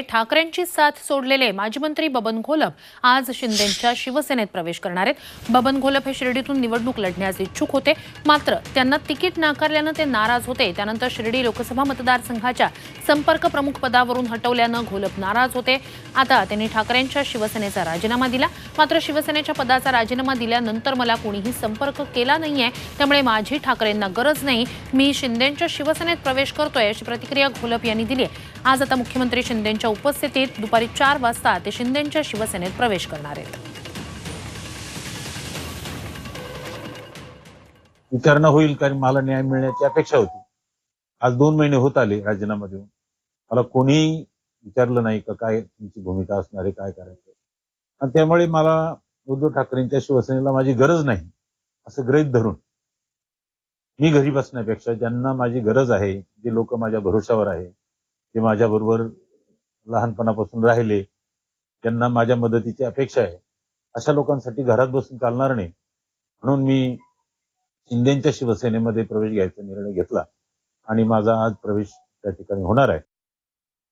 ठाकरेंची साथ सोडलेले माजी मंत्री बबन घोलप आज शिंदेच्या शिवसेनेत प्रवेश करणार आहेत. बबन घोलप हे शिर्डीतून निवडणूक लढण्यास इच्छुक होते. मात्र त्यांना तिकीट नाकारल्यानं ते नाराज होते. त्यानंतर शिर्डी लोकसभा मतदारसंघाच्या संपर्क प्रमुख पदावरून हटवल्यानं घोलप नाराज होते. आता त्यांनी ठाकरेंच्या शिवसेनेचा राजीनामा दिला. मात्र शिवसेनेच्या पदाचा राजीनामा दिल्यानंतर मला कोणीही संपर्क केला नाहीये. त्यामुळे माझी ठाकरेंना गरज नाही. मी शिंदेच्या शिवसेनेत प्रवेश करतोय अशी प्रतिक्रिया घोलप यांनी दिली आहे. आज आता मुख्यमंत्री यांच्या उपस्थितीत दुपारी चार वाजता ते शिंदेच्या शिवसेनेत प्रवेश करणार आहेत. विचारणा होईल कारण मला न्याय मिळण्याची अपेक्षा होती. आज दोन महिने होत आले राजीनामा देऊन. मला कोणीही विचारलं नाही का काय तुमची भूमिका असणार आहे काय करायचं आणि त्यामुळे मला उद्धव ठाकरेंच्या शिवसेनेला माझी गरज नाही असं गृहीत धरून. मी घरी बसण्यापेक्षा ज्यांना माझी गरज आहे जे लोक माझ्या भरोशावर आहे ते माझ्याबरोबर लहानपणापासून राहिले त्यांना माझ्या मदतीची अपेक्षा आहे. अशा लोकांसाठी घरात बसून चालणार नाही. म्हणून मी शिंदेच्या शिवसेनेमध्ये प्रवेश घ्यायचा निर्णय घेतला आणि माझा आज प्रवेश त्या ठिकाणी होणार आहे.